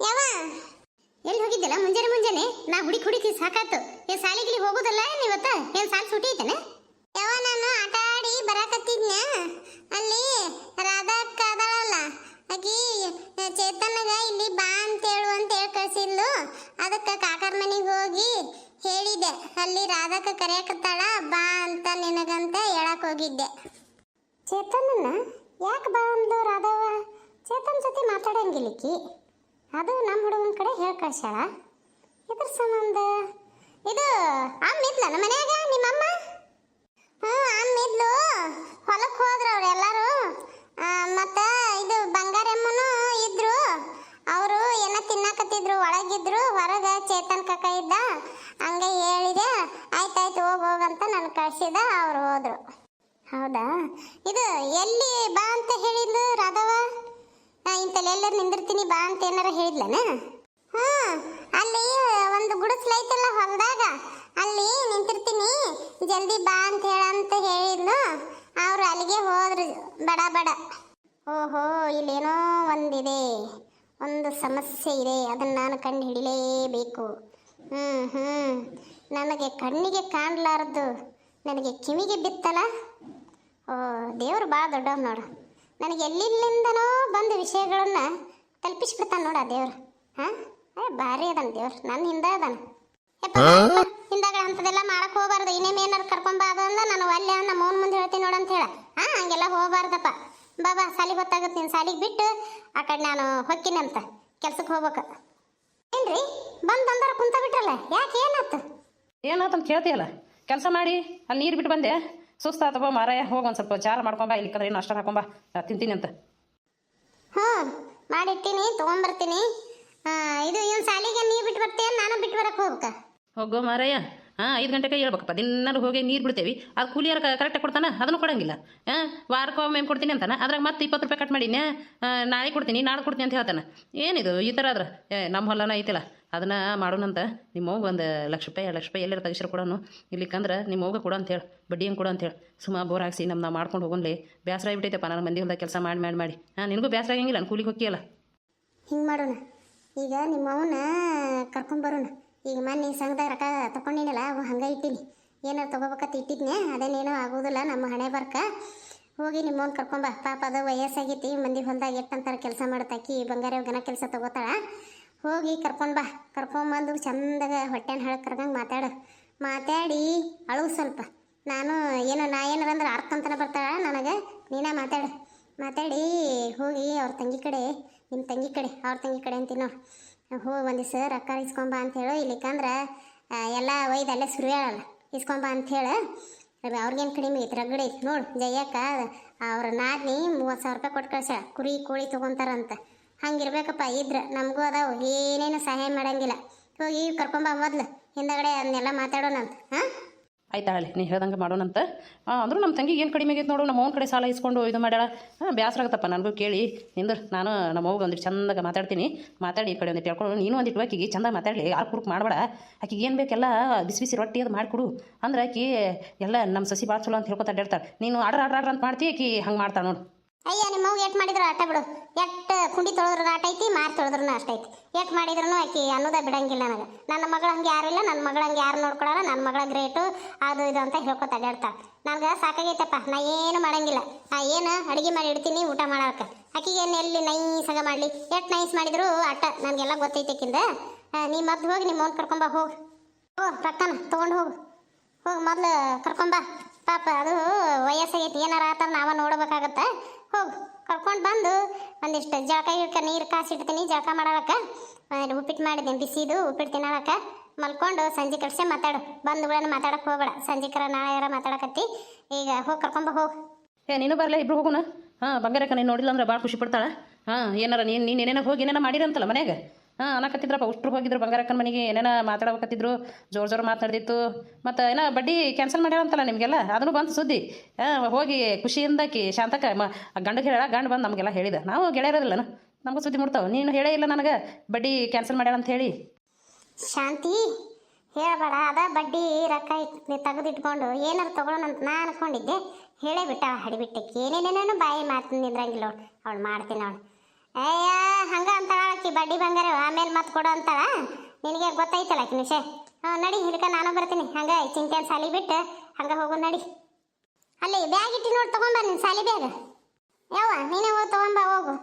ಯಾವ? ಎಲ್ಲಿ ಹೋಗಿದ್ದಲ್ಲ? ಮುಂಜಾನೆ ಮುಂಜಾನೆ? ನಾ ಹುಡುಕಿ ಹುಡುಕಿ ಸಾಕಾತು ಏನ್ ಸಾಲಿಗಿಲಿ ಹೋಗುದಲ್ಲ ಇವತ್ತ? ಏನ್ ಸಾಲ್ ಸುಟಿ ಐತನ? ಯಾವ ನಾನು ಆಟ ಆಡಿ ಬರಾಕತ್ತಿದ್ನ ಅಲ್ಲಿ ರಾಧಾ ಕಾದಳಲ್ಲ ಆಕಿ ಚೇತನಗ ಇಲ್ಲಿ ಬಾ ಅಂತ ಹೇಳು ಅಂತ ಹೇಳಿ ಕಳ್ಸಿದ್ಲು. ಅದಕ್ಕೆ ಕಾಕರ ಮನೆಗೆ ಹೋಗಿ ಹೇಳಿದೆ ಅಲ್ಲಿ ರಾಧಾಕ ಕರೆಯಕತ್ತಾಳ, ಬಾ ಅಂತ ನಿನಗಂತ ಹೇಳಕ್ ಹೋಗಿದ್ದೆ. ಚೇತನನ್ನ? ಯಾಕೆ ಬಾ ಅಂದ್ಲು ರಾಧವ ಚೇತನ್ ಜೊತೆ ಮಾತಾಡಂಗಿಲ್ಲಿಕ್ಕಿ ಅದು ನಮ್ಮ ಹುಡುಗನ ಕಡೆ ಹೇಳಿ ಕಳ್ಸ್ಯಾಳ. ಇದ್ರ ಸಂಬಂಧ? ಇದು ಅಮ್ಮ ಇದ್ಲ ನಮ್ಮ ಮನ್ಯಾಗ? ನಿಮ್ಮಮ್ಮ ಹ್ಞೂ ಅಮ್ಮ ಇದ್ಲು. ಹೊಲಕ್ಕೆ ಹೋದ್ರು ಅವ್ರು ಎಲ್ಲರೂ. ಮತ್ತು ಇದು ಬಂಗಾರಮ್ಮನೂ ಇದ್ರು. ಅವರು ಏನೋ ತಿನ್ನಕತ್ತಿದ್ರು, ಒಳಗಿದ್ರು. ಹೊರಗೆ ಚೇತನ್ ಕಕ್ಕ ಇದ್ದ. ಹಂಗೆ ಹೇಳಿದೆ ಆಯ್ತಾಯ್ತು ಹೋಗಿ ಹೋಗಂತ ನಾನು ಕಳ್ಸಿದ, ಅವ್ರು ಹೋದರು. ಹೌದಾ? ಇದು ಎಲ್ಲಿ ಬಾ ಅಂತ ಹೇಳಿದ್ಲು ರಾಧವ ಇಂತಲ್ಲಿ ನಿಂದಿರ್ತೀನಿ ಬಾ ಅಂತ ಏನಾರ ಹೇಳಿದ್ಲನ? ಹಾ ಅಲ್ಲಿ ಒಂದು ಗುಡಿಸ್ಲು ಐತಲ್ಲ ಹೊಲದಾಗ, ಅಲ್ಲಿ ನಿಂತಿರ್ತೀನಿ. ಜಲ್ದಿ ಬಾ ಅಂತ ಹೇಳಂತ ಹೇಳಿದ್ಲು. ಅವ್ರು ಅಲ್ಲಿಗೆ ಹೋದ್ರು, ಬಡ ಬಡ. ಓಹೋ, ಇಲ್ಲೇನೋ ಒಂದಿದೆ, ಒಂದು ಸಮಸ್ಯೆ ಇದೆ, ಅದನ್ನು ನಾನು ಕಂಡು ಹಿಡಿಲೇಬೇಕು. ಹ್ಞೂ ಹ್ಞೂ ನನಗೆ ಕಣ್ಣಿಗೆ ಕಾಣಲಾರದು, ನನಗೆ ಕಿವಿಗೆ ಬಿತ್ತಲ್ಲ? ಓ, ದೇವ್ರು ಭಾಳ ದೊಡ್ಡವ್ ನೋಡು. ನನಗೆ ಎಲ್ಲಿಂದನೋ ಬಂದ ವಿಷಯಗಳನ್ನ ತಲುಪಿಸ್ಬಿಡ್ತಾನೆ ನೋಡ ದೇವ್ರು. ಹಾಂ? ಏ ಭಾರಿ ಅದಾನ ದೇವ್ರು. ನನ್ನ ಹಿಂದೆ ಅದಾನ. ಹಿಂದಾಗಳ ಹಿಂದಾಗಡೆ ಅಂಥದ್ದೆಲ್ಲ ಮಾಡಕ್ಕೆ ಹೋಗಬಾರ್ದು. ಇನ್ನೇನು ಏನಾರು ಕರ್ಕೊಂಬಾರ್ದು ಅಂದ್ರೆ ನಾನು ಅಲ್ಲೇ ನಮ್ಮ ಮೌನ್ ಮುಂದೆ ಹೇಳ್ತೀನಿ ನೋಡಂತ ಅಂತ ಹೇಳ. ಹಾಂ ಹಂಗೆಲ್ಲ ಹೋಗಬಾರ್ದಪ್ಪ. ಬಾಬಾ ಸಾಲಿಗೆ ಗೊತ್ತಾಗುತ್ತೆ ನೀನು. ಸಾಲಿಗೆ ಬಿಟ್ಟು ಆ ಕಡೆ ನಾನು ಹೊಕ್ಕಿನಿ ಅಂತ. ಕೆಲ್ಸಕ್ಕೆ ಹೋಗ್ಬೇಕು. ಏನ್ರಿ? ಬಂದು ಅಂದ್ರೆ ಕುಂತ ಬಿಟ್ರಲ್ಲ. ಯಾಕೆ ಏನಾಯ್ತು ಅಂತ ಕೇಳ್ತೀಯಲ್ಲ? ಕೆಲಸ ಮಾಡಿ ಅಲ್ಲಿ ನೀರು ಬಿಟ್ಟು ಬಂದೆ. ಸುಸ್ತಾತಪ್ಪ ಮಾರಾಯ ಹೋಗಿ ಒಂದು ಸ್ವಲ್ಪ ಚಾರ ಮಾಡ್ಕೊಂಬ ಇಲ್ಲಿಕಂದ್ರೆ ಏನು ಅಷ್ಟು ಹಾಕೊಂಬ ತಿಂತೀನಿ ಅಂತ. ಹ್ಞೂ ಮಾಡಿರ್ತೀನಿ ತೊಗೊಂಬರ್ತೀನಿ. ಇದು ಏನು ಸಾಲಿಗೆ ನೀ ಬಿಟ್ಟು ಬರ್ತೀಯ ನಾನು ಬಿಟ್ಟು ಬರಕ್ಕೆ ಹೋಗ್ಬೇಕಾ? ಹೋಗೋ ಮಾರಾಯ. ಹಾಂ, ಐದು ಗಂಟೆಗೆ ಹೇಳ್ಬೇಕಪ್ಪ. ದಿನಾರು ಹೋಗಿ ನೀರು ಬಿಡ್ತೇವೆ. ಅದು ಕೂಲಿಯಾರ ಕರೆಕ್ಟಾಗಿ ಕೊಡ್ತಾನೆ? ಅದನ್ನು ಕೊಡಂಗಿಲ್ಲ. ಹಾಂ, ವಾರಕ್ಕೊಮ್ಮೆ ಕೊಡ್ತೀನಿ ಅಂತಾನೆ. ಅದ್ರಾಗ ಮತ್ತೆ ಇಪ್ಪತ್ತು ರೂಪಾಯಿ ಕಟ್ ಮಾಡೀನಿ. ನಾಳೆ ಕೊಡ್ತೀನಿ ನಾಳೆ ಕೊಡ್ತೀನಿ ಅಂತ ಹೇಳ್ತಾನೆ. ಏನಿದು, ಈ ಥರ ಆದ್ರೆ? ನಮ್ಮ ಹೊಲನ ಐತಿಲ್ಲ. ಅದನ್ನು ಮಾಡೋಣಂತ. ನಿಮ್ಮ ಹೋಗಿ ಒಂದು ಲಕ್ಷ ರೂಪಾಯಿ, ಎರಡು ಲಕ್ಷ ರೂಪಾಯಿ ಎಲ್ಲರ ತೆಗಿಸ್ರು ಕೊಡೋನು. ಇಲ್ಲಿಕಂದ್ರೆ ನಿಮ್ಮ ಕೊಡೋ ಕೊಡು ಅಂತೇಳಿ ಬಡ್ಡಿ ಹೆಂಗೆ ಕೊಡು ಅಂತೇಳಿ ಸುಮ್ಮ ಬೋರ್ ಹಾಕಿಸಿ ನಮ್ಮ ಮಾಡ್ಕೊಂಡು ಹೋಗೋನ್ಲಿ ಬೇಸರ ಆಗಿಬಿಟ್ಟೈತಪ್ಪ. ನಾನು ಮಂದಿ ಹೊಲ್ದಾಗ ಕೆಲಸ ಮಾಡಿ ಮಾಡಿ ಮಾಡಿ. ಹಾಂ, ನಿನಗೂ ಬೇಸರ ಆಗಂಗಿಲ್ಲ. ನಾನು ಕೂಲಿಗೆ ಹೋಗಿಯಲ್ಲ ಹಿಂಗೆ ಮಾಡೋಣ. ಈಗ ನಿಮ್ಮ ಅವನ್ನ ಕರ್ಕೊಂಬರೋಣ ಈಗ ಮೊನ್ನೆ ಸಂಘದಾಗ ರೊಕ್ಕ ತಗೊಂಡಿನಲ್ಲ ಅವು ಹಂಗೆ ಇಟ್ಟಿನಿ. ಏನಾರು ತೊಗೋಬೇಕಂತ ಇಟ್ಟಿದ್ನೆ ಅದೇನೇನೋ ಆಗೋದಿಲ್ಲ, ನಮ್ಮ ಹಣೆ ಬರ್ಕ. ಹೋಗಿ ನಿಮ್ಮವ್ನ ಕರ್ಕೊಂಬ. ಪಾಪ ಅದು ವಯಸ್ಸಾಗೈತಿ, ಮಂದಿ ಹೊಲ್ದಾಗ ಎಟ್ಟಂತಾರೆ ಕೆಲಸ ಮಾಡ್ತಾಕಿ, ಬಂಗಾರ ಗನ ಕೆಲಸ ತೊಗೋತಾಳ. ಹೋಗಿ ಕರ್ಕೊಂಡು ಬಾ ಕರ್ಕೊಂಬಂದು ಚಂದಾಗ ಹೊಟ್ಟೆನ ಹಳಕ್ಕೆ ಕರ್ಕಂಗೆ ಮಾತಾಡು. ಮಾತಾಡಿ, ಅಳು ಸ್ವಲ್ಪ. ನಾನು ಏನೋ, ನಾ ಏನಾರ ಅಂದ್ರೆ ಅರ್ಕಂತನ ಬರ್ತಾಳ ನನಗೆ. ನೀನೇ ಮಾತಾಡು. ಮಾತಾಡಿ, ಹೋಗಿ ಅವ್ರ ತಂಗಿ ಕಡೆ ನಿಮ್ಮ ತಂಗಿ ಕಡೆ, ಅವ್ರ ತಂಗಿ ಕಡೆ ಅಂತೀನೋ ಹೋಗಿ ಒಂದು ಸರ್ ರೊಕ್ಕ ಇಸ್ಕೊಂಬ ಅಂತ ಹೇಳು. ಇಲ್ಲಿಕಂದ್ರೆ ಎಲ್ಲ ಒಯ್ದು ಅಲ್ಲೇ ಸುರಿಯಾಳಲ್ಲ ಇಸ್ಕೊಂಬ ಅಂತ ಹೇಳು. ಅವ್ರಿಗೇನು ಕಡಿಮೆ ಐತೆ, ರಗಡಿ ಐತಿ ನೋಡು. ಜಯಕ್ಕ, ಅವ್ರ ನಾದ್ನಿ ಮೂವತ್ತು ಸಾವಿರ ರೂಪಾಯಿ ಕೊಟ್ಟು ಕಳ್ಸ್ಯಾಳ. ಕುರಿ, ಕೋಳಿ ತೊಗೊಂತಾರಂತ. ಹಂಗಿರ್ಬೇಕಪ್ಪ, ಇದ್ರ ನಮಗೂ ಅದಾವು. ಏನೇನು ಸಹಾಯ ಮಾಡಂಗಿಲ್ಲ. ಹೋಗಿ ಕರ್ಕೊಂಬ ಮೊದ್ಲು. ಹಿಂದಗಡೆ ಅದನ್ನೆಲ್ಲ ಮಾತಾಡೋಣ ಅಂತ ಹಾಂ ಆಯ್ತಾಳೆ ನೀ ಹೇಳ್ದಂಗೆ ಮಾಡೋಣಂತ. ಅಂದರು ನಮ್ಮ ತಂಗಿಗೆ ಏನು ಕಡಿಮೆ ಆಗೈತೆ ನೋಡು, ನಮ್ಮ ಅವ್ನ ಕಡೆ ಸಾಲ ಇಸ್ಕೊಂಡು ಇದು ಮಾಡ್ಯಾಳ. ಹಾಂ ಬೇಸರ ಆಗತ್ತಪ್ಪ, ನನಗೂ ಕೇಳಿ. ನಿಂದ್ರ ನಾನು ನಮ್ಮ ಅವ್ಗೆ ಒಂದಿಟ್ಟು ಚಂದಾಗ ಮಾತಾಡ್ತೀನಿ. ಮಾತಾಡಿ ಈ ಕಡೆ ಒಂದಿಟ್ಟು ಹೇಳ್ಕೊಂಡು. ನೀನು ಒಂದಿಟ್ಟು ಆಕಿಗೆ ಚಂದ ಮಾತಾಡಲಿ, ಯಾರು ಕುರುಕ್ ಮಾಡಬೇಡ. ಆಕಿಗೆ ಏನು ಬೇಕೆಲ್ಲ ಬಿಸಿ ಬಿಸಿ ರೊಟ್ಟಿ ಅದು ಮಾಡಿಕೊಡು. ಅಂದ್ರೆ ಆಕಿ ಎಲ್ಲ ನಮ್ಮ ಸಸಿ ಭಾಳ ಚಲೋ ಅಂತ ಹೇಳ್ಕೊತ ಅಡ್ಡಾಡ್ತಾಳೆ ನೀನು ಆಡ್ರ ಆಡ್ರ ಅಂತ ಮಾಡ್ತಿ, ಆಕಿ ಹಂಗೆ ಮಾಡ್ತಾಳೆ ನೋಡು. ಅಯ್ಯ, ನಿಮ್ಮ ಅವ್ಗೆ ಎಟ್ ಮಾಡಿದ್ರು ಆಟ ಬಿಡು. ಎಟ್ ಕುಂಡಿ ತೊಳೆದ್ರು ಆಟ ಐತಿ, ಮಾರ್ ತೊಳೆದ್ರು ಅಷ್ಟ ಐತಿ. ಎಟ್ ಮಾಡಿದ್ರು ಆಕಿ ಅನ್ನೋದ ಬಿಡಂಗಿಲ್ಲ ನನಗೆ. ನನ್ನ ಮಗಳ ಹಂಗೆ ಇಲ್ಲ, ನನ್ನ ಮಗಳ ಹಂಗೆ ಯಾರು ನೋಡ್ಕೊಳಲ್ಲ, ನನ್ನ ಮಗಳ ಗ್ರೇಟು ಅದು ಇದು ಅಂತ ಹೇಳ್ಕೊತ ಅಡ್ಡಾಡ್ತಾಳೆ ನನಗೆ ಸಾಕಾಗೈತಪ್ಪ, ನಾ ಏನು ಮಾಡಂಗಿಲ್ಲ. ಆ ಏನು ಅಡುಗೆ ಮಾಡಿ ಇಡ್ತೀನಿ, ಊಟ ಮಾಡಕ್ಕೆ ಆಕಿಗೆ ಏನು ಎಲ್ಲಿ ನೈಸಾಗ ಮಾಡಲಿ. ಎಟ್ ನೈಸ್ ಮಾಡಿದ್ರು ಆಟ ನನಗೆಲ್ಲ ಗೊತ್ತೈತಕ್ಕಿಂದ ನೀ ಮದ್ದು ಹೋಗಿ ನಿಮ್ಮ ಅವ್ನ ಕರ್ಕೊಂಬ, ಹೋಗು. ಓ ರೊಕ್ಕನ ತೊಗೊಂಡು ಹೋಗು. ಹೋಗಿ ಮೊದಲು ಕರ್ಕೊಂಬ. ಪಾಪ ಅದು ವಯಸ್ಸಾಗೈತಿ, ಏನಾರ ಆತ ನಾವ ನೋಡ್ಬೇಕಾಗತ್ತೆ. ಹೋಗು, ಕರ್ಕೊಂಡು ಬಂದು ಒಂದಿಷ್ಟು ಜಳಕ ಗಿಳಕ ನೀರು ಕಾಸಿಡ್ತೀನಿ ಜಳಕ ಮಾಡಲಕ್ಕ ಉಪ್ಪಿಟ್ಟು ಮಾಡಿದ್ದೀನಿ ಬಿಸಿದು ಉಪ್ಪಿಟ್ಟು ತಿನ್ನಲಕ್ಕ ಮಲ್ಕೊಂಡು ಸಂಜೆ ಕಡ್ಸೆ ಮಾತಾಡು. ಬಂಧುಗಳನ್ನ ಮಾತಾಡಕ್ಕೆ ಹೋಗ್ಬೇಡ. ಸಂಜೆಕರ ನಾಳೆ ಯಾರ ಮಾತಾಡಕತ್ತಿ. ಈಗ ಹೋಗಿ ಕರ್ಕೊಂಬ ಹೋಗು. ಏ, ನೀನು ಬರಲ್ಲ ಇಬ್ರು ಹೋಗೋಣ ಹಾಂ, ಬಂಗಾರಕ್ಕ ನೀನು ನೋಡಿಲ್ಲ ಅಂದ್ರೆ ಭಾಳ ಖುಷಿ ಪಡ್ತಾಳೆ. ಹಾಂ, ಏನಾರ ನೀನು ನೀನು ಏನೇನೋ ಹೋಗಿ ಏನೇನೋ ಮಾಡಿರಂತಲ್ಲ ಮನ್ಯಾಗ? ಹಾಂ, ಅನ್ನಕತ್ತಿದ್ರಪ್ಪ. ಉಷ್ಟ್ರು ಹೋಗಿದ್ರು, ಬಂಗಾರಕ್ಕನ ಮನೆಗೆ. ಏನೇನ ಮಾತಾಡಬೇಕತ್ತಿದ್ರು. ಜೋರು ಜೋರು ಮಾತಾಡ್ದಿತ್ತು ಮತ್ತು ಏನೋ ಬಡ್ಡಿ ಕ್ಯಾನ್ಸಲ್ ಮಾಡ್ಯಾರಂತಲ್ಲ ನಿಮಗೆಲ್ಲ? ಅದನ್ನು ಬಂತು ಸುದ್ದಿ. ಹಾಂ, ಹೋಗಿ ಖುಷಿಯಿಂದ ಕಿ ಶಾಂತಕ ಮ ಗಂಡಗೆ ಹೇಳ ಗಂಡು ಬಂದು ನಮಗೆಲ್ಲ ಹೇಳಿದ. ನಾವು ಗೆಳೆಯರದಿಲ್ಲನ ನಮಗೂ ಸುದ್ದಿ ಮುಡ್ತಾವೆ ನೀನು ಹೇಳೇ ಇಲ್ಲ ನನಗೆ, ಬಡ್ಡಿ ಕ್ಯಾನ್ಸಲ್ ಮಾಡ್ಯಾರ ಅಂತ ಹೇಳಿ. ಶಾಂತಿ, ಹೇಳಬೇಡ. ಅದ ಬಡ್ಡಿ ರೊಕ್ಕ ತೆಗೆದಿಟ್ಕೊಂಡು ಏನಾದ್ರು ತಗೊಳೋಣ ಅಂತ ನಾ ಅನ್ಕೊಂಡಿದ್ದೆ. ಹೇಳೇ ಬಿಟ್ಟ ಹಡಿಬಿಟ್ಟಕ್ಕೆ. ಏನೇನೇನೇನು ಬಾಯಿ ಮಾತು ನಿಂದ್ರಂಗಿಲ್ಲ ಅವಳು ಮಾಡ್ತೀನಿ ಅವಳು ಅಯ್ಯ, ಹಂಗ ಅಂತ ಆಕಿ, ಬಡ್ಡಿ ಬಂಗಾರ, ಆಮೇಲೆ ಮತ್ತೆ ಕೊಡು ಅಂತಾಳ? ನಿನಗೆ ಗೊತ್ತೈತಲ್ಲ ಆಕಿನ ವಿಷಯ ಹಾಂ, ನಡಿ ಹಿಡ್ಕ ನಾನು ಬರ್ತೀನಿ. ಹಂಗೆ ಚಿಂತೆ ಸಾಲಿ ಬಿಟ್ಟು ಹಂಗ ಹೋಗು, ನಡಿ. ಅಲ್ಲಿ, ಬ್ಯಾಗ್ ಇಟ್ಟು ನೋಡಿ ತಗೊಂಬ ನೀನು ಸಾಲಿ ಬ್ಯಾಗ್. ಯಾವ ನೀನೇ ಹೋಗಿ ತಗೊಂಬ ಹೋಗು.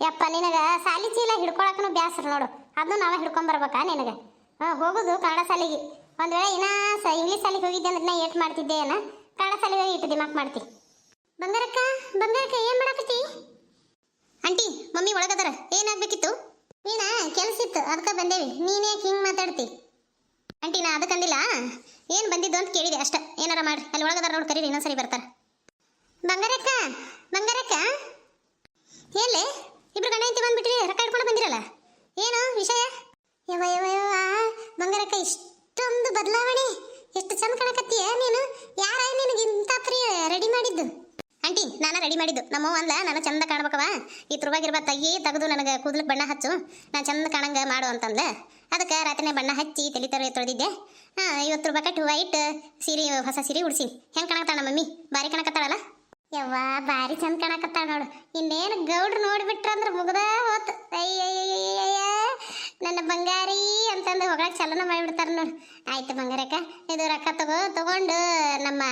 ಯಪ್ಪ, ನಿನಗ ಸಾಲಿ ಚೀಲ ಹಿಡ್ಕೊಳಕನು ಬ್ಯಾಸ್ರ ನೋಡು. ಅದು ನಾವೇ ಹಿಡ್ಕೊಂಬರ್ಬೇಕಾ ನಿನಗೆ? ಹಾಂ, ಹೋಗುದು ಕನ್ನಡ ಸಾಲಿಗೆ. ಒಂದು ವೇಳೆ ಇನ್ನೂ ಸ, ಇಂಗ್ಲೀಷ್ ಸಾಲಿಗೆ ಹೋಗಿದ್ದೆ ಅಂದ್ರೆ ನಾ ಏಟ್ ಮಾಡ್ತಿದ್ದೆ ಏನ? ಕನ್ನಡ ಸಾಲಿಗೆ ಹೋಗಿ ಇಟ್ಟು ದಿಮಾಕ್ ಮಾಡ್ತಿ. ಬಂಗಾರಕ್ಕ ಬಂಗಾರಕ್ಕ, ಏನು ಮಾಡಕತ್ತಿ? ಆಂಟಿ, ಮಮ್ಮಿ ಒಳಗದಾರ. ಏನಾಗ್ಬೇಕಿತ್ತು ವೀಣಾ ಕೆಲಸ ಇತ್ತು. ಅದಕ್ಕೆ ಬಂದೇವಿ. ನೀನೇ ಹಿಂಗೆ ಮಾತಾಡ್ತಿ? ಆಂಟಿ, ನಾ ಅದಕ್ಕಂದಿಲ್ಲ ಏನು ಬಂದಿದ್ದು ಅಂತ ಕೇಳಿದೆ ಅಷ್ಟೇ. ಏನಾರ ಮಾಡ್ರಿ. ಅಲ್ಲಿ ಒಳಗದಾರ ನೋಡಿ, ಕರೀರಿ, ಇನ್ನೊಂದ್ಸರಿ ಬರ್ತಾರೆ. ಬಂಗಾರಕ್ಕ? ಬಂಗಾರಕ್ಕ? ಎಲ್ಲೇ? ಇಬ್ರು ಗಂಡ ಹೆಂಡತಿ ಬಂದ್ಬಿಟ್ರಿ. ರೊಕ್ಕ ಇಟ್ಕೊಂಡು ಬಂದಿರಲ್ಲ? ಏನು? ವಿಷಯ? ಯವ ಯವ ಯವ ಬಂಗಾರಕ್ಕ, ಇಷ್ಟೊಂದು ಬದಲಾವಣೆ. ಎಷ್ಟು ಚಂದ ಕಾಣಕತ್ತೀಯ ನೀನು ಯಾರ ನಿನಗೆ ಇಂಥ ಪ್ರಿಯ ರೆಡಿ ಮಾಡಿದ್ದು ಆಂಟಿ ನಾನ ರೆಡಿ ಮಾಡಿದ್ದು. ನಮ್ಮ ಅಂದ್ಲ ನಾನು ಚಂದ ಕಾಣ್ಬೇಕವ ಈ ತುರುವಾಗಿರ್ಬ ತಗ್ಗಿ ತೆಗೆದು ನನಗೆ ಕೂದಲಿಗೆ ಬಣ್ಣ ಹಚ್ಚು. ನಾನು ಚಂದ ಕಾಣಂಗ ಮಾಡು ಅಂತಂದ್ಲ. ಅದಕ್ಕೆ ರಾತ್ರಿನೇ ಬಣ್ಣ ಹಚ್ಚಿ ತಲೆ ತರ ತೊಳೆದಿದ್ದೆ. ಹಾಂ, ಐವತ್ತು ರೂಪಾಯಿ ಕಟ್ಟು ವೈಟ್ ಸೀರೆ, ಹೊಸ ಸೀರೆ ಉಡ್ಸೀನಿ ಹೆಂಗೆ ಕಾಣಕತ್ತಾಳ ಮಮ್ಮಿ ಬಾರಿ ಕಾಣಕತ್ತಾಳಲ್ಲ? ಯವ್ವ ಬಾರಿ ಚಂದ ಕಾಣಕತ್ತಾಳ ನೋಡು. ಇನ್ನೇನು ಗೌಡ್ರು ನೋಡಿಬಿಟ್ರಂದ್ರೆ ಮುಗ್ದ ಹೋತ್. ಅಯ್ಯಯ್ಯಯ್ಯಯ್ಯ ನನ್ನ ಬಂಗಾರಿ ಅಂತಂದು ಹೋಗಕ್ಕೆ ಚಲನ ಮಾಡಿಬಿಡ್ತಾರೆ ನೋಡಿ. ಆಯ್ತು ಬಂಗಾರಕ್ಕ, ಇದು ರೊಕ್ಕ ತಗೋ, ತಗೊಂಡು ನಮ್ಮ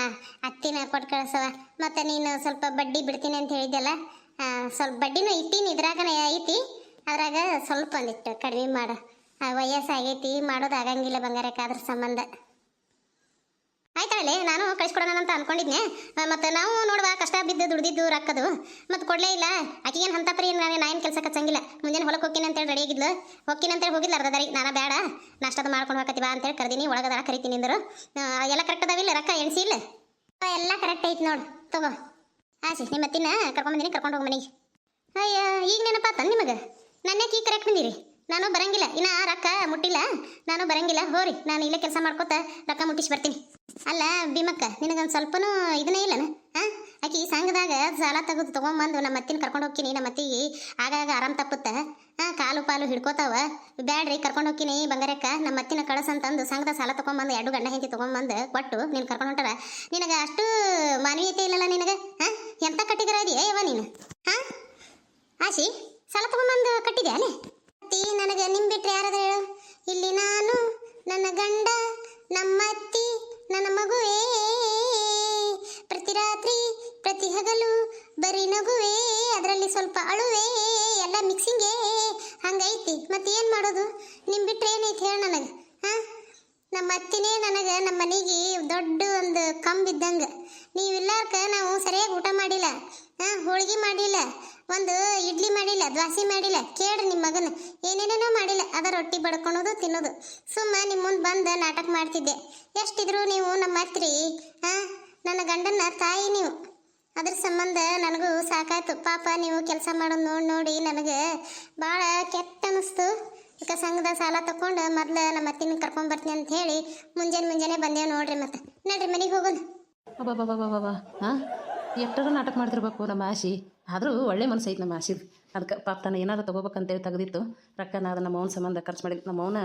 ಅತ್ತಿನ ಕೊಟ್ಟು ಕಳಿಸವ ಮತ್ತು ನೀನು ಸ್ವಲ್ಪ ಬಡ್ಡಿ ಬಿಡ್ತೀನಿ ಅಂತ ಹೇಳಿದ್ದೆಲ್ಲ ಸ್ವಲ್ಪ ಬಡ್ಡಿನೂ ಇಟ್ಟೀನಿ, ಇದ್ರಾಗನೇ ಐತಿ. ಅದ್ರಾಗ ಸ್ವಲ್ಪ ಒಂದಿಟ್ಟು ಕಡಿಮೆ ಮಾಡು. ವಯಸ್ಸಾಗೈತಿ, ಮಾಡೋದು ಆಗಂಗಿಲ್ಲ ಬಂಗಾರಕ್ಕ, ಅದ್ರ ಸಂಬಂಧ. ಆಯ್ತಾಳೆ ನಾನು ಕಳಿಸ್ಕೊಡೋಣ ಅಂತ ಅನ್ಕೊಂಡಿದ್ನೆ. ಮತ್ತು ನಾವು ನೋಡುವ, ಕಷ್ಟ ಬಿದ್ದು ದುಡ್ದಿದ್ದು ರೊಕ್ಕದು. ಮತ್ತು ಕೊಡಲೇ ಇಲ್ಲ. ಆಕಿಗೇನು ಹಂತ ಪರಿ ನಾನು ನಾ ಏನು ಕೆಲಸ ಕಚ್ಚಂಗಿಲ್ಲ ಮುಂಜಾನೆ ಹೊಲಕ್ಕೆ ಹೋಗ್ತೀನಿ ಅಂತೇಳಿ ರೆಡಿ ಆಗಿದ್ಲು. ಹೋಗ್ತೀನಿ ಅಂತೇಳಿ ಹೋಗಿಲ್ಲ ಅರ್ಧ ದಾರಿ. ನಾನು ಬೇಡ. ನಾಷ್ಟದ ಮಾಡ್ಕೊಂಡು ಹೋಗತ್ತೀವ ಅಂತೇಳಿ ಕರೆದೀನಿ, ಒಳಗದ ಕರಿತೀನಿ ಅಂದರು. ಎಲ್ಲ ಕರೆಕ್ಟ್ ಅದಾವಿಲ್ಲ ರೊಕ್ಕ ಎಣಿಸಿ ಇಲ್ಲ? ಎಲ್ಲ ಕರೆಕ್ಟ್ ಐತಿ ನೋಡು. ತಗೋ. ಆಸಿ ನಿಮ್ಮ ಅತ್ತಿನ ಕರ್ಕೊಂಬಂದಿನಿ ಕರ್ಕೊಂಡು ಹೋಗಿ ಮನೆಗೆ. ಅಯ್ಯ, ಈಗ ನೆನಪಾತ ನಿಮಗೆ? ನನ್ನ ಕೀ ಕರೆಕ್ಟ್ ಬಂದಿರಿ? ನಾನು ಬರಂಗಿಲ್ಲ. ಇನ್ನ ರೊಕ್ಕ ಮುಟ್ಟಿಲ್ಲ. ನಾನು ಬರಂಗಿಲ್ಲ. ಹೋರಿ, ನಾನು ಇಲ್ಲೇ ಕೆಲಸ ಮಾಡ್ಕೋತ ರೊಕ್ಕ ಮುಟ್ಟಿಸಿ ಬರ್ತೀನಿ. ಅಲ್ಲ, ಭೀಮಕ್ಕ, ನಿನಗೊಂದು ಸ್ವಲ್ಪನೂ ಇದನ್ನೇ ಇಲ್ಲನ? ಹಾ ಆಕಿ ಸಂಘದಾಗ ಸಾಲ ತೆಗೆದು ತೊಗೊಂಬಂದು ನಮ್ಮ ಅತ್ತಿನ ಕರ್ಕೊಂಡು ಹೋಗ್ತೀನಿ. ನಮ್ಮ ಅತ್ತಿಗೆ ಆಗಾಗ ಆರಾಮ್ ತಪ್ಪುತ್ತ. ಹಾ ಕಾಲು ಪಾಲು ಹಿಡ್ಕೋತಾವ. ಬ್ಯಾಡ್ರಿ, ಕರ್ಕೊಂಡು ಹೋಗ್ತೀನಿ ಬಂಗಾರಕ್ಕ. ನಮ್ಮ ಅತ್ತಿನ ಕಳಸಂತಂದು ಸಂಘದ ಸಾಲ ತೊಗೊಂಬಂದು, ಎರಡು ಗಂಡ ಹೆಂಡತಿ ತೊಗೊಂಬಂದು ಕೊಟ್ಟು ನೀನು ಕರ್ಕೊಂಡು ಹೊಂಟಾರ. ನಿನಗೆ ಅಷ್ಟು ಮಾನವೀಯತೆ ಇಲ್ಲಲ್ಲ ನಿನಗೆ? ಹಾಂ ಎಂತ ಕಟ್ಟಿಗರ ಇದೆಯಾ ಯವ ನೀನು? ಹಾಂ ಆಶಿ, ಸಾಲ ತಗೊಂಬಂದು ಕಟ್ಟಿದ್ಯಾ ಅಲ್ಲೇ? ಅತ್ತಿ, ನನಗೆ ನಿಮ್ ಬಿಟ್ರೆ ಯಾರಾದ್ರೂ ಹೇಳು. ಇಲ್ಲಿ ನಾನು, ನನ್ನ ಗಂಡ, ನಮ್ಮ ಅತ್ತಿ, ನನ್ನ ಮಗುವೇ ಪ್ರತಿ ರಾತ್ರಿ, ಪ್ರತಿ ಹಗಲು, ಬರೀ ನಗುವೆ ಅದರಲ್ಲಿ ಸ್ವಲ್ಪ ಅಳುವೆ ಎಲ್ಲ ಮಿಕ್ಸಿಂಗೇ ಹಂಗೈತಿ. ಮತ್ತೇನು ಮಾಡೋದು? ನಿಮ್ ಬಿಟ್ರೆ ಏನೈತಿ ಹೇಳ ನನಗೆ, ಹಾ? ನಮ್ಮ ಅತ್ತಿನೇ ನನಗೆ ನಮ್ಮ ಮನೆಗೆ ದೊಡ್ಡ ಒಂದು ಕಂಬಿದ್ದಂಗ. ನೀವಿಲ್ಲಾರ್ಕ ನಾವು ಸರಿಯಾಗಿ ಊಟ ಮಾಡಿಲ್ಲ, ಹಾಂ? ಹೋಳಿಗೆ ಮಾಡಿಲ್ಲ ಒಂದು ಇಡ್ಲಿ ಮಾಡಿಲ್ಲ, ದ್ವಾಸಿ ಮಾಡಿಲ್ಲ, ಕೇಳ್ರಿ ನಿಮ್ಮ ಮಗನ. ಏನೇನೇನೋ ಮಾಡಿಲ್ಲ, ಅದ ರೊಟ್ಟಿ ಬಡ್ಕೊಳೋದು, ತಿನ್ನೋದು. ಸುಮ್ಮ ನಿಮ್ಮ ಮುಂದೆ ಬಂದು ನಾಟಕ ಮಾಡ್ತಿದ್ದೆ. ಎಷ್ಟಿದ್ರು ನೀವು ನಮ್ಮ ಅತ್ರಿ ಹಾ ನನ್ನ ಗಂಡನ ತಾಯಿ ನೀವು. ಅದ್ರ ಸಂಬಂಧ ನನಗೂ ಸಾಕಾಯ್ತು. ಪಾಪ ನೀವು ಕೆಲಸ ಮಾಡೋದು ನೋಡಿ ನೋಡಿ ನನಗೆ ಭಾಳ ಕೆಟ್ಟ ಅನಿಸ್ತು ಈಗ ಸಂಘದ ಸಾಲ ತಕೊಂಡು ಮೊದ್ಲು ನಮ್ಮ ಅತ್ತಿನ ಕರ್ಕೊಂಡ್ ಬರ್ತೀನಿ ಅಂತ ಹೇಳಿ ಮುಂಜಾನೆ ಮುಂಜಾನೆ ಬಂದೇವು ನೋಡ್ರಿ ಮತ್ತೆ. ನಡ್ರಿ ಮನೆಗೆ ಹೋಗೋಣ. ಅಬ್ಬಾ ಹಾಂ ಎಷ್ಟರ ನಾಟಕ ಮಾಡ್ತಿರ್ಬೇಕು ನಮ್ಮ ಆಶಿ. ಆದರೂ ಒಳ್ಳೆ ಮನಸ್ಸು ಐತೆ ನಮ್ಮ ಆಶೀರ್ ಅದಕ್ಕೆ ಪಾಪ ತಾನು ಏನಾದ್ರು ತೊಗೋಬೇಕಂತೇಳಿ ತೆಗೆದಿತ್ತು ರೊಕ್ಕ ನಾನು ನಮ್ಮ ಅವನ ಸಂಬಂಧ ಖರ್ಚು ಮಾಡಿದ್ದು ನಮ್ಮ ಅವನ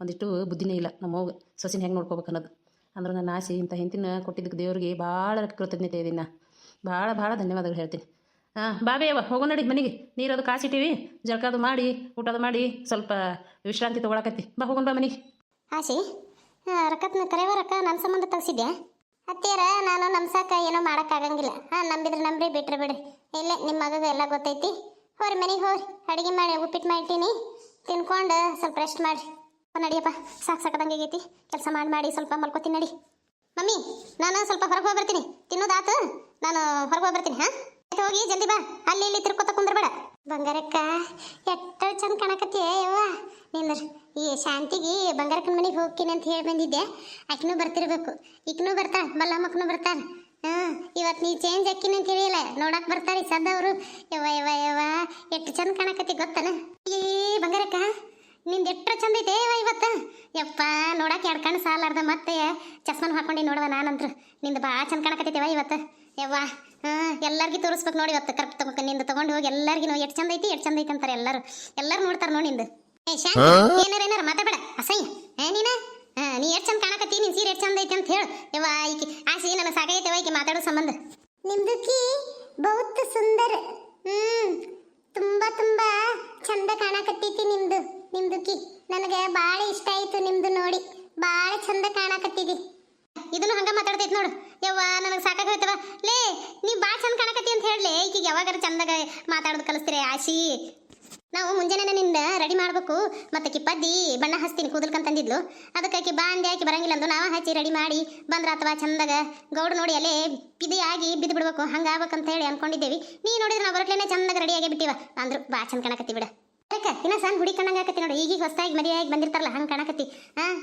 ಒಂದಿಷ್ಟು ಬುದ್ಧಿನೇ ಇಲ್ಲ, ನಮ್ಮ ಅವ್ಗೆ ಸೊಸಿನ ಹೆಂಗೆ ನೋಡ್ಕೋಬೇಕು ಅನ್ನೋದು. ಅಂದ್ರೆ ನನ್ನ ಆಸೆ ಇಂಥ ಹೆಂತಿನ ಕೊಟ್ಟಿದ್ದಕ್ಕೆ ದೇವ್ರಿಗೆ ಭಾಳ ಕೃತಜ್ಞತೆ ಇದೆ ನಾ. ಭಾಳ ಭಾಳ ಧನ್ಯವಾದಗಳು ಹೇಳ್ತೀನಿ. ಹಾಂ ಬಾಬೇ ಅವ ಹೋಗೋ ನಡಿ ಮನೆಗೆ. ನೀರದು ಕಾಸಿಟ್ಟಿವಿ. ಜಳಕದು ಮಾಡಿ, ಊಟದು ಮಾಡಿ, ಸ್ವಲ್ಪ ವಿಶ್ರಾಂತಿ ತೊಗೊಳಕತ್ತಿ. ಬಾ ಹೋಗೋಣ ಬಾ ಮನೆಗೆ. ಆಶಿ ರೊಕ್ಕತ್ನ ಕರೆಯವ ರೊಕ್ಕ ನನ್ನ ಸಂಬಂಧ ತೆಗ್ಸಿದ್ಯಾ? ಅತ್ತಿಯರ, ನಾನು ನಮ್ಸಾಕ ಏನೋ ಮಾಡೋಕ್ಕಾಗಂಗಿಲ್ಲ. ಹಾಂ ನಂಬಿದ್ರೆ ನಂಬ್ರಿ, ಬಿಟ್ರೆ ಬಿಡ್ರಿ. ಇಲ್ಲೇ ನಿಮ್ಮ ಮಗಗೆ ಎಲ್ಲ ಗೊತ್ತೈತಿ. ಹೋರಿ ಮನೆಗೆ ಹೋರಿ. ಅಡುಗೆ ಮಾಡಿ ಉಪ್ಪಿಟ್ಟು ಮಾಡ್ತೀನಿ ತಿನ್ಕೊಂಡು ಸ್ವಲ್ಪ ರೆಸ್ಟ್ ಮಾಡಿರಿ ನಡಿಯಪ್ಪ ಸಾಕು ಸಾಕದಂಗೆ ಆಗೈತಿ. ಕೆಲಸ ಮಾಡಿ ಮಾಡಿ, ಸ್ವಲ್ಪ ಮಲ್ಕೋತೀನಿ ನಡಿ. ಮಮ್ಮಿ, ನಾನು ಸ್ವಲ್ಪ ಹೊರಗೆ ಹೋಗಿ ಬರ್ತೀನಿ. ತಿನ್ನೋದಾತು ನಾನು ಹೊರಗೆ ಹೋಗಿ ಬರ್ತೀನಿ, ಹಾಂ? ಹೋಗಿ, ಜಲ್ದಿ ಬಾ. ಅಲ್ಲಿ ಇಲ್ಲಿ ತಿರ್ಕೋತ ಕುಂದ್ರಬೇಡ. ಬಂಗಾರಕ್ಕ ಎಷ್ಟ ಚಂದ ಕಾಣಕತ್ತಿ, ಯವ್ವ. ನಿಂದ್ರ ಈ ಶಾಂತಿಗೆ ಬಂಗಾರಕ್ಕನ ಮನೆಗೆ ಹೋಗ್ತೀನಿ ಅಂತ ಹೇಳಿ ಬಂದಿದ್ದೆ. ಆಕಿನೂ ಬರ್ತಿರ್ಬೇಕು. ಈಕನೂ ಬರ್ತಾನೆ ಮಲ್ಲಮ್ಮಕ್ಕನೂ ಬರ್ತಾಳ. ಹಾಂ ಇವತ್ತು ನೀ ಚೇಂಜ್ ಆಕಿನ ಅಂತ ಹೇಳಿಲ್ಲ. ನೋಡಕ್ ಬರ್ತಾರೆ ಸದ್ದವರು ಯವ ಯವ ಯವ ಎಷ್ಟು ಚಂದ ಕಾಣಕತ್ತಿ ಗೊತ್ತನ? ಏ ಬಂಗಾರಕ್ಕ ನಿಂದು ಎಟ್ರ ಚಂದ ಐತೆ ಯವ ಇವತ್ತು? ಯಪ್ಪ ನೋಡಕ್ ಎರಡು ಕಣ್ಣು ಸಾಲಾರ್ದ ಮತ್ತೆ ಚಸ್ಮನ್ ಹಾಕೊಂಡಿ ನೋಡುವ ನಾನಂತ್ರ. ನಿಂದ ಭಾಳ ಚಂದ ಕಾಣಕತ್ತೈತೆವ ಇವತ್ತು. ಯವ್ವ ಹಾಂ ಎಲ್ಲರಿಗೂ ತೋರಿಸ್ಬೇಕು ನೋಡಿ ಇವತ್ತು. ಕರೆಕ್ಟ್ ತಗೊಂಡು ನಿಂದ ತಗೊಂಡು ಹೋಗಿ ಎಲ್ಲರಿಗೂ ಎಷ್ಟು ಚಂದ ಐತಿ ಎಷ್ಟು ಚಂದ ಐತಿ ಅಂತಾರೆ ಎಲ್ಲರೂ. ಎಲ್ಲರೂ ನೋಡ್ತಾರೆ ನೋಡಿ ನಿಂದು. ಏ ಶಾಂತಿ ಏನಾರ ಏನಾರ ಮಾತಾಡಬೇಡ. ಅಸಹ್ಯ. ಏ ನೀನ? ನೀ ಎಷ್ಟು ಚಂದ ಕಾಣಕತ್ತಿ ನಿನ್ ಸೀರೆ ಎಷ್ಟು ಚಂದ ಐತಿ ಅಂತ ಹೇಳು. ಯವ್ವ ಈಕಿ ಆಸಿ ನನ್ನ ಸಾಕೈತೆ ಈಕಿ ಮಾತಾಡೋ ಸಂಬಂಧ. ನಿಮ್ದುಕಿ ಬಹುತ್ ಸುಂದರ. ಹ್ಮ್ ತುಂಬಾ ತುಂಬಾ ಚಂದ ಕಾಣಕತ್ತೈತಿ ನಿಮ್ದು ನಿಮ್ದುಕಿ ನನಗೆ ಬಾಳ ಇಷ್ಟ ಆಯ್ತು ನಿಮ್ದು ನೋಡಿ. ಬಾಳ ಚಂದ ಕಾಣಕತ್ತಿದಿ. ಇದನ್ನು ಹಂಗ ಮಾತಾಡ್ತೈತಿ ನೋಡು. ಯವ್ವ ನನಗೆ ಸಾಕಾಗೋಯ್ತವ ಲೇ ನೀ ಬಾಳ ಚಂದ ಕಾಣಕತ್ತಿ ಅಂತ ಹೇಳಲೇ. ಈಕಿಗೆ ಯಾವಾಗಾರ ಚಂದಾಗ ಮಾತಾಡೋದು ಕಲಿಸ್ತೀರಿ ಆಶಿ. ನಾವು ಮುಂಜಾನೆ ನಿಂದ ರೆಡಿ ಮಾಡ್ಬೇಕು. ಮತ್ತೆ ಕಿಪ್ಪದ್ದಿ, ಬಣ್ಣ ಹಚ್ತೀನಿ ಕೂದಲ್ಕಂತಂದಿದ್ಲು. ಅದಕ್ಕೆ ಆಕಿ ಬಾ ಅಂದೆ ಬರಂಗಿಲ್ಲ ಅಂದು ನಾವು ಹಚ್ಚಿ ರೆಡಿ ಮಾಡಿ ಬಂದ್ರ ಅಥವಾ ಚಂದಾಗ ಗೌಡ ನೋಡಿ ಅಲ್ಲೇ ಬಿದಿ ಆಗಿ ಬಿದ್ದು ಬಿಡ್ಬೇಕು. ಹಂಗಾಗಬೇಕಂತ ಹೇಳಿ ಅನ್ಕೊಂಡಿದ್ದೇವಿ. ನೀ ನೋಡಿದ್ರೆ ನಾವು ಬರಟ್ಲೇನೆ ಚಂದಾಗ ರೆಡಿ ಆಗಿ ಬಿಟ್ಟಿವ ಅಂದ್ರು. ಬಾ ಚಂದ ಕಾಣಕತ್ತಿ ಬಿಡ. ಯಾಕ? ಇನ್ನ ಸಣ್ಣ ಹುಡಿ ಕಣ್ಣಂಗ ಆಕತಿ ನೋಡಿ. ಈಗೀಗ ಹೊಸದಾಗಿ ಮದುವೆಯಾಗಿ ಬಂದಿರ್ತಾರಲ್ಲ, ಹಂಗೆ ಕಾಣಕತ್ತಿ. ಹಾಂ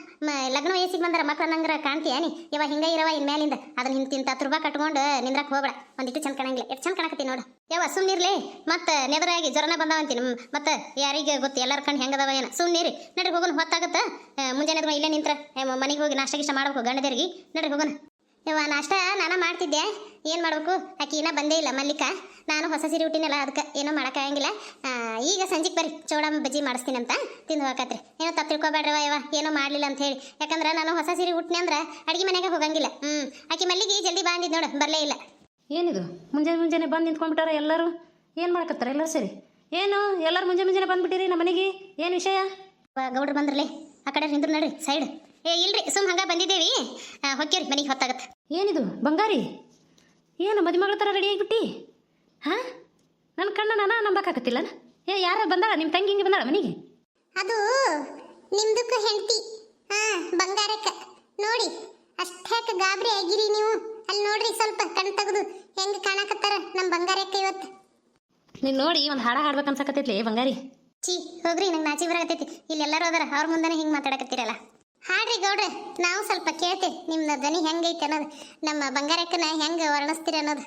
ಲಗ್ನ ವಯಸ್ಸಿಗೆ ಬಂದಾರ ಮಕ್ಳು ನಂಗ್ರ ಕಾಣ್ತೀಯ ನೀ ಇವ ಹಿಂಗ ಇರವ ಇನ್ ಮೇಲಿಂದ. ಅದನ್ನ ಹಿಂತ ಇಂತ ತುರ್ಬಾ ಕಟ್ಕೊಂಡು ನಿಂದ್ರಕ್ಕೆ ಹೋಗ್ಬೇಡ. ಒಂದಿಷ್ಟು ಚಂದ ಕಾಣಂಗಿಲ್ಲ. ಎಷ್ಟು ಚಂದ ಕಾಣಕತ್ತಿ ನೋಡು. ಯಾವ ಸುಮ್ನಿರ್ಲಿ ಮತ್ತ ನೆದರಾಗಿ ಜ್ವರನ ಬಂದಾವಂತೀನಿ ಮತ್ತೆ ಯಾರಿಗೆ ಗೊತ್ತು ಎಲ್ಲರ ಕಣ್ಣ ಹೆಂಗದವ ಏನ. ಸುಮ್ನಿರಿ ನಡ್ರಿ ಹೋಗೋಣ, ಹೊತ್ತಾಗತ್ತ? ಮುಂಜಾನೆ ಇಲ್ಲೇ ನಿಂತ್ರ. ಮನೆಗೆ ಹೋಗಿ ನಾಷ್ಟ ಗಿಷ್ಟ ಮಾಡ್ಬೇಕು ಗಂಡದೇರಿಗೆ. ನಡ್ರಿ ಹೋಗೋಣ. ಯವ್ವ ನಾಷ್ಟ ನಾನು ಮಾಡ್ತಿದ್ದೆ. ಏನು ಮಾಡಬೇಕು? ಆಕಿ ಇನ್ನೂ ಬಂದೇ ಇಲ್ಲ ಮಲ್ಲಿಕ. ನಾನು ಹೊಸ ಸೀರೆ ಹುಟ್ಟಿನಲ್ಲ ಅದಕ್ಕೆ ಏನೂ ಮಾಡೋಕ್ಕಾಗಂಗಿಲ್ಲ. ಈಗ ಸಂಜೆಗೆ ಬರ್ರಿ ಚೌಡಮ್ಮ ಬಜ್ಜಿ ಮಾಡಿಸ್ತೀನಿ ಅಂತ ತಿಂದು ಹೋಗಕತ್ರಿ. ಏನೋ ತಪ್ಪು ತಿಳ್ಕೊಬೇಡ್ರವ ಯವ್ವ ಏನೋ ಮಾಡಲಿಲ್ಲ ಅಂತ ಹೇಳಿ. ಯಾಕಂದ್ರೆ ನಾನು ಹೊಸ ಸೀರೆ ಹುಟ್ಟಿನಿ ಅಂದ್ರೆ ಅಡುಗೆ ಮನೆಗೆ ಹೋಗಂಗಿಲ್ಲ. ಹ್ಞೂ ಆಕಿ ಮಲ್ಲಿಗೆ ಜಲ್ದಿ ಬಂದಿದ್ದು ನೋಡು ಬರಲೇ ಇಲ್ಲ. ಏನಿದು? ಮುಂಜಾನೆ ಮುಂಜಾನೆ ಬಂದು ನಿಂತ್ಕೊಂಡ್ಬಿಟ್ಟಾರ ಎಲ್ಲರೂ? ಏನು ಮಾಡ್ಕತ್ತಾರ ಎಲ್ಲರೂ ಸರಿ? ಏನು ಎಲ್ಲರೂ ಮುಂಜಾನೆ ಮುಂಜಾನೆ ಬಂದ್ಬಿಟ್ಟಿರಿ ನಮ್ಮ ಮನೆಗೆ? ಏನು ವಿಷಯ? ಗೌಡ್ರು ಬಂದ್ರಲ್ಲೇ ಆ ಕಡೆ ನಿಂದ್ರು ನಡ್ರಿ ಸೈಡ್. ಏ ಇಲ್ರಿ ಸುಮ್ ಹಂಗ ಬಂದಿದ್ದೇವಿ. ಹೊಕ್ಕೇರಿ ಮನೆಗೆ ಹೊತ್ತಾಗತ್ತೆ ಏನಿದು? ಬಂಗಾರಿ? ಏನು ಮದುಮಗಳ ಥರ ರೆಡಿ ಆಗಿಬಿಟ್ಟಿ? ಹಾಂ? ನನ್ನ ಕಣ್ಣ ನಾನು ನಂಬಕ್ಕಾಗತ್ತಿಲ್ಲ ಏ ಯಾರ ಬಂದಾಳ? ನಿಮ್ಮ ತಂಗಿ ಹಿಂಗೆ ಬಂದಾಳ ಮನೆಗೆ? ಅದು ನಿಮ್ದಕ್ಕೂ ಹೆಂಡತಿ. ಹಾಂ ಬಂಗಾರಕ್ಕ. ನೋಡಿ ಅಷ್ಟ್ಯಾಕ ಗಾಬರಿ ಆಗಿರಿ ನೀವು. ಅಲ್ಲಿ ನೋಡ್ರಿ ಸ್ವಲ್ಪ ಕಣ್ ತೆಗೆದು ಹೆಂಗೆ ಕಾಣಕತ್ತಾರ ನಮ್ಮ ಬಂಗಾರಕ್ಕ ಇವತ್ತು. ನೀನು ನೋಡಿ ಒಂದು ಹಾಡ ಹಾಡ್ಬೇಕು ಅನ್ಸಕತ್ತೈತ್ಲಿ ಬಂಗಾರಿ. ಚೀ ಹೋಗ್ರಿ ನಂಗೆ ನಾಚಿ ಬರಕತ್ತೈತಿ. ಇಲ್ಲಿ ಎಲ್ಲರೂ ಅದಾರ ಅವ್ರ ಮುಂದೆನೇ ಹಿಂಗೆ ಮಾತಾಡಕತ್ತೀರಲ್ಲ. ಹಾಡ್ರಿ ಗೌಡ್ರೆ ನಾವು ಸ್ವಲ್ಪ ಕೇಳ್ತೆ ನಿಮ್ಮ ಧ್ವನಿ ಹೆಂಗೈತೆ ಅನ್ನೋದು. ನಮ್ಮ ಬಂಗಾರಕ್ಕನ ಹೆಂಗ್ ವರ್ಣಿಸ್ತೀರಿ ಅನ್ನೋದು.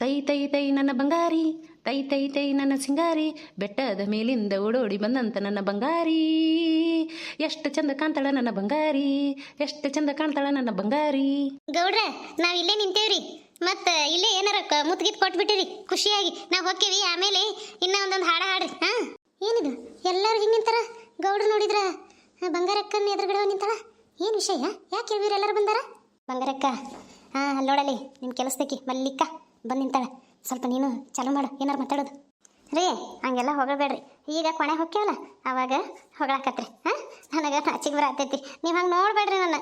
ತೈ ತೈ ತೈ ನನ್ನ ಬಂಗಾರಿ ತೈ ತೈ ತೈ ನನ್ನ ಸಿಂಗಾರಿ ಬೆಟ್ಟದ ಮೇಲಿಂದ ಓಡೋಡಿ ಬಂದಂತ ನನ್ನ ಬಂಗಾರಿ. ಎಷ್ಟು ಚಂದ ಕಾಣ್ತಾಳ ನನ್ನ ಬಂಗಾರಿ ಎಷ್ಟು ಚಂದ ಕಾಣ್ತಾಳ ನನ್ನ ಬಂಗಾರಿ. ಗೌಡ್ರ ನಾವ್ ಇಲ್ಲೇ ನಿಂತೇವ್ರಿ. ಮತ್ತ ಇಲ್ಲೇ ಏನಾರ ಮುತ್ಗಿತ್ ಕೊಟ್ಬಿಟ್ಟಿರಿ ಖುಷಿಯಾಗಿ. ನಾವ್ ಹೋಕ್ಕೇವಿ ಆಮೇಲೆ ಇನ್ನ ಒಂದೊಂದು ಹಾಡ ಹಾಡ್ರಿ ಹಾ? ಏನಿದು? ಎಲ್ಲರೂ ಹಿಂಗ್ ನಿಂತಾರ ಗೌಡ್ರು ನೋಡಿದ್ರ? ಬಂಗಾರಕ್ಕನ ಎದುರುಗಡೆ ನಿಂತಳ? ಏನ್ ವಿಷಯ? ಯಾಕೆ ಎಲ್ಲರೂ ಬಂದಾರ? ಬಂಗಾರಕ್ಕ, ಹಾ, ಅಲ್ಲೋಡಲಿ, ನಿನ್ ಕೆಲಸದಕ್ಕಿ ಮಲ್ಲಿಕ್ಕ ಬಂದ್ ನಿಂತಾಳೆ. ಸ್ವಲ್ಪ ನೀನು ಚಾಲು ಮಾಡು, ಏನಾರು ಮಾತಾಡೋದು. ರೀ, ಹಂಗೆಲ್ಲ ಹೋಗಬೇಡ್ರಿ. ಈಗ ಕೊಣೆ ಹೊಕ್ಕೇವಲ್ಲ ಅವಾಗ ಹೊಗಳಾಕತ್ರಿ ಹಾ, ನನಗೆ ನಾಚಿಗೆ ಬರತೈತಿ. ನೀವು ಹಂಗೆ ನೋಡ್ಬೇಡ್ರಿ ನನ್ನ.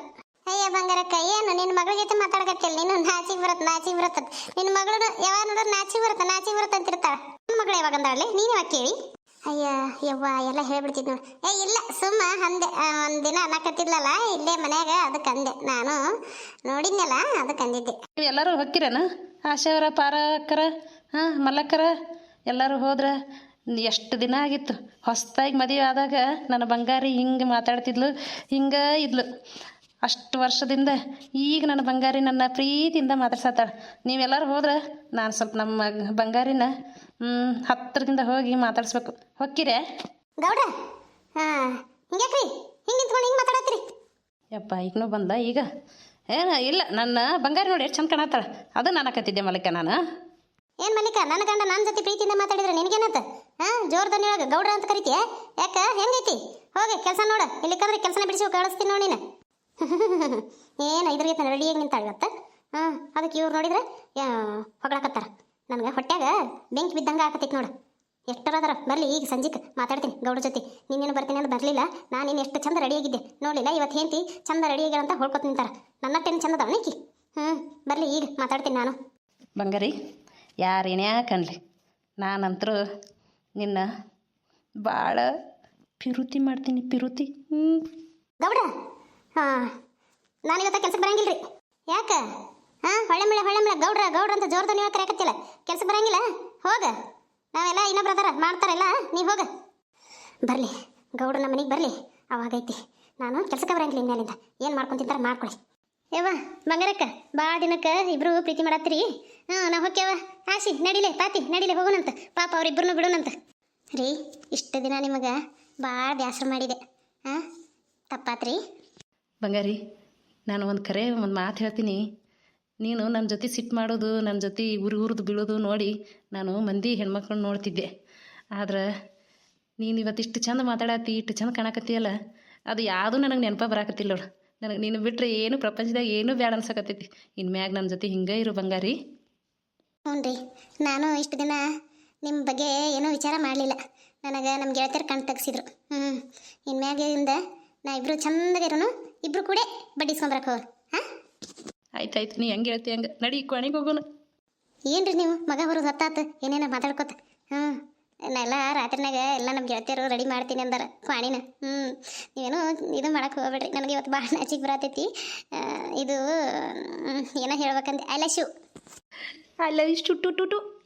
ಅಯ್ಯ ಬಂಗಾರಕ್ಕ, ಏನು? ನಿನ್ನ ಮಗಳ ಜೊತೆ ಮಾತಾಡಕತ್ತಿಲ್ಲ ನೀನು ನಾಚಿಗೆ ಬರತ್ ನಾಚಿಗೆ ಬರತ್ತ ನಿನ್ನ ಮಗಳು ಯಾವಾಗ ನೋಡಿದ್ರೆ ನಾಚಿಗೆ ಬರತ್ತ ನಾಚಿಗೆ ಬರತ್ತ ಅಂತಿರ್ತಾಳ. ನನ್ನ ಮಗಳು ಯಾವಾಗ ಅಂದಾಳೆ ನೀನು ಯಾವಾಗ ಕೇಳಿ? ಅಯ್ಯ, ಯವ್ವ, ಎಲ್ಲ ಹೇಳ್ಬಿಡ್ತಿದ್ ನೋಡಿ. ಏ, ಇಲ್ಲ, ಸುಮ್ಮ ಅಂದೆ. ಒಂದು ಒಂದಿನ ಅನ್ನಕತ್ತಿದ್ಲಲ್ಲ ಇಲ್ಲೇ ಮನ್ಯಾಗ ಅದಕ್ಕೆ ಅಂದೆ. ನಾನು ನೋಡಿದ್ನಲ್ಲ ಅದಕ್ಕೆ ಅಂದಿದ್ದೆ. ನೀವು ಎಲ್ಲರೂ ಹೊಕ್ಕಿರೇನ ಆಶಾವರ ಪಾರಕ್ಕರ ಹಾಂ ಮಲ್ಲಕ್ಕರ ಎಲ್ಲರೂ ಹೋದ್ರೆ ಎಷ್ಟು ದಿನ ಆಗಿತ್ತು. ಹೊಸ್ದಾಗಿ ಮದುವೆ ಆದಾಗ ನನ್ನ ಬಂಗಾರಿ ಹಿಂಗೆ ಮಾತಾಡ್ತಿದ್ಲು, ಹಿಂಗೆ ಇದ್ಲು. ಅಷ್ಟು ವರ್ಷದಿಂದ ಈಗ ನನ್ನ ಬಂಗಾರಿ ನನ್ನ ಪ್ರೀತಿಯಿಂದ ಮಾತಾಡ್ಸತ್ತಾಳೆ ನೀವೆಲ್ಲರೂ ಹೋದ್ರೆ ನಾನು ಸ್ವಲ್ಪ ನಮ್ಮ ಬಂಗಾರಿನ ಹತ್ತಿರದಿಂದ ಹೋಗಿ ಮಾತಾಡ್ಸ್ಬೇಕು. ಹೊಕ್ಕಿರೇ ಗೌಡ್ರ ಹಾ ಹಿಂಗ್ಯಾಕ್ರಿ? ಹಿಂಗೆ ನಿಂತ್ಕೊಂಡು ಹಿಂಗೆ ಯಪ್ಪ ಈಗನೂ ಬಂದ ಈಗ? ಏನ ಇಲ್ಲ ನನ್ನ ಬಂಗಾರಿ ನೋಡಿ ಎಷ್ಟು ಚಂದ ಕಾಣತ್ತಾಳ. ಅದು ನಾನು ಹಾಕತ್ತಿದ್ದೆ ಮಲಕ್ಕ ನಾನು. ಏನ್ ಮಲ್ಲಿಕ ನನ್ನ ಗಂಡ ನನ್ನ ಜೊತೆ ಪ್ರೀತಿಯಿಂದ ಮಾತಾಡಿದ್ರೆ ನಿನಗೇನತ್ತ ಹಾ ಜೋರ್ ದನಿಯೊಳಗ ಗೌಡ್ರ ಅಂತ ಕರಿತೀಯ? ಯಾಕ ಹೆಂಗೈತಿ? ಹೋಗಿ ಕೆಲಸ ನೋಡ. ಇಲ್ಲಿಕಂದ್ರೆ ಕೆಲಸನ ಬಿಡಿಸಿ ಕಳಿಸ್ತೀನಿ ನೋಡಿ ನೀನು. ಏನು ಇದ್ರಿಗೆ ರೆಡಿಯಾಗಿ ಅಂತ ಇವತ್ತು. ಹಾಂ ಅದಕ್ಕೆ ಇವ್ರು ನೋಡಿದ್ರೆ ಹೊಗಳಾಕತ್ತಾರ. ನನಗೆ ಹೊಟ್ಯಾಗ ಬೆಂಕಿ ಬಿದ್ದಂಗೆ ಆಕತೈತಿ ನೋಡು. ಎಷ್ಟರಾದರ. ಬರಲಿ ಈಗ ಸಂಜೆಗೆ ಮಾತಾಡ್ತೀನಿ ಗೌಡ್ರ ಜೊತೆ. ನೀನೇನು ಬರ್ತೀನಿ ಅಂತ ಬರಲಿಲ್ಲ. ನಾನು ನೀನು ಎಷ್ಟು ಚಂದ ರೆಡಿಯಾಗಿದ್ದೆ ನೋಡಲಿಲ್ಲ ಇವತ್ತು ಹೇಂತಿ ಚಂದ ರೆಡಿಯಾಗಿರ ಅಂತ ಹೊಳ್ಕೊತ ನಿಂತಾರ. ನನ್ನ ಟೆನ್ ಚಂದ ಅದಾವ ನೀಕಿ ಹ್ಞೂ ಬರಲಿ ಈಗ ಮಾತಾಡ್ತೀನಿ ನಾನು. ಬಂಗಾರಿ ಯಾರೇನೇ ಕಣ್ಲಿ ನಾನಂತರೂ ನಿನ್ನ ಭಾಳ ಪಿರುತಿ ಮಾಡ್ತೀನಿ ಪಿರುತಿ. ಹ್ಞೂ ಗೌಡ ಹಾ ನಾನು ಇವತ್ತ ಕೆಲ್ಸಕ್ಕೆ ಬರಂಗಿಲ್ರಿ. ಯಾಕ? ಹಾ ಹೊಳೆ ಮಳೆ ಹೊಳೆ ಮಳೆ ಗೌಡ್ರ ಗೌಡ್ರ ಅಂತ ಜೋರ್ದ ನೀವು ಕರೆಯಕತ್ತಿಲ್ಲ. ಕೆಲಸ ಬರಂಗಿಲ್ಲ? ಹೋಗ. ನಾವೆಲ್ಲ ಇನ್ನೊಬ್ರು ಅದಾರ ಮಾಡ್ತಾರಲ್ಲ ನೀವು ಹೋಗ. ಬರಲಿ, ಗೌಡ್ರ ನಮ್ಮ ಮನೆಗೆ ಬರ್ಲಿ. ಅವಾಗೈತಿ ನಾನು ಕೆಲ್ಸಕ್ಕೆ ಬರಂಗಿಲ್ಲ ಇನ್ಮೇಲಿಂದ. ಏನು ಮಾಡ್ಕೊಂಡ್ ತಿಂತಾರ ಮಾಡ್ಕೊಳ್ಳಿ ಯವ್ವ, ಬಂಗಾರಕ್ಕ ಭಾಳ ದಿನಕ್ಕೆ ಇಬ್ರು ಪ್ರೀತಿ ಮಾಡತ್ತೀರಿ. ಹ್ಞೂ ನಾ ಹೋಗ್ಯವ ಆಶಿ, ನಡಿಲೆ, ಪಾತಿ, ನಡಿಲೆ ಹೋಗೋಣಂತ ಪಾಪ ಅವ್ರಿಬ್ರು ಬಿಡೋಣಂತ ರೀ, ಇಷ್ಟು ದಿನ ನಿಮಗೆ ಭಾಳ ಬೇಸರ ಮಾಡಿದೆ. ಹಾಂ, ತಪ್ಪಾತ್ರಿ. ಬಂಗಾರಿ, ನಾನು ಒಂದು ಕರೆ, ಒಂದು ಮಾತು ಹೇಳ್ತೀನಿ. ನೀನು ನನ್ನ ಜೊತೆ ಸಿಟ್ಟು ಮಾಡೋದು ನನ್ನ ಜೊತೆ ಉರಿ ಉರಿದು ಬೀಳೋದು ನೋಡಿ ನಾನು ಮಂದಿ ಹೆಣ್ಮಕ್ಳು ನೋಡ್ತಿದ್ದೆ. ಆದ್ರೆ ನೀನು ಇವತ್ತು ಇಷ್ಟು ಚಂದ ಮಾತಾಡತ್ತಿ ಇಷ್ಟು ಚಂದ ಕಾಣಕತ್ತೀಯಲ್ಲ, ಅದು ಯಾವುದೂ ನನಗೆ ನೆನಪ ಬರಾಕತ್ತಿಲ್ಲ ನೋಡು. ನನಗೆ ನೀನು ಬಿಟ್ಟರೆ ಏನು ಪ್ರಪಂಚದಾಗ ಏನೂ ಬೇಡ ಅನ್ಸಕತ್ತೈತಿ. ಇನ್ಮ್ಯಾಗ ನನ್ನ ಜೊತೆ ಹಿಂಗೆ ಇರು ಬಂಗಾರಿ. ಹ್ಞೂ ರೀ, ನಾನು ಇಷ್ಟು ದಿನ ನಿಮ್ಮ ಬಗ್ಗೆ ಏನೂ ವಿಚಾರ ಮಾಡಲಿಲ್ಲ. ನನಗೆ ನಮ್ಮ ಗೆಳತಿಯರು ಕಣ್ ತೆಗ್ಸಿದ್ರು. ಹ್ಞೂ ಇನ್ಮ್ಯಾಗಿಂದ ನಾ ಇಬ್ಬರು ಚಂದಗಿರೋನು ಇಬ್ಬರು ಕೂಡ ಬಡ್ಡಿಸ್ಕೊಂಬರಕ್ಕೆ ಹೋಗಿ. ಹಾಂ? ಆಯ್ತು ಆಯ್ತು ನೀ ಹೆಂಗೆ ಹೇಳ್ತಿ ಹಂಗೆ? ನಡಿ ಕೊನೆಗೆ ಹೋಗೋಣ. ಏನ್ರಿ ನೀವು? ಮಗ ಬರೋದು ಹೊತ್ತಾತು ಏನೇನ ಮಾತಾಡ್ಕೊತ. ಹ್ಞೂ ನಾನೆಲ್ಲ ರಾತ್ರಿನಾಗ ಎಲ್ಲ ನಮ್ಮ ಗೆಳತಿಯರು ರೆಡಿ ಮಾಡ್ತೀನಿ ಅಂದಾರ ಕ್ವಾಣಿನ. ಹ್ಞೂ ನೀವೇನು ಇದು ಮಾಡಕ್ಕೆ ಹೋಗ್ಬೇಡ್ರಿ. ನನಗೆ ಇವತ್ತು ಭಾಳ ನಾಚಿಗೆ ಬರತೈತಿ. ಆ, ಇದು ಏನ ಏನೋ ಹೇಳ್ಬೇಕಂದೆ. ಐ ಲವ್ ಯು ಲವ್ ಇಷ್ಟು ಟು ಟು ಟು.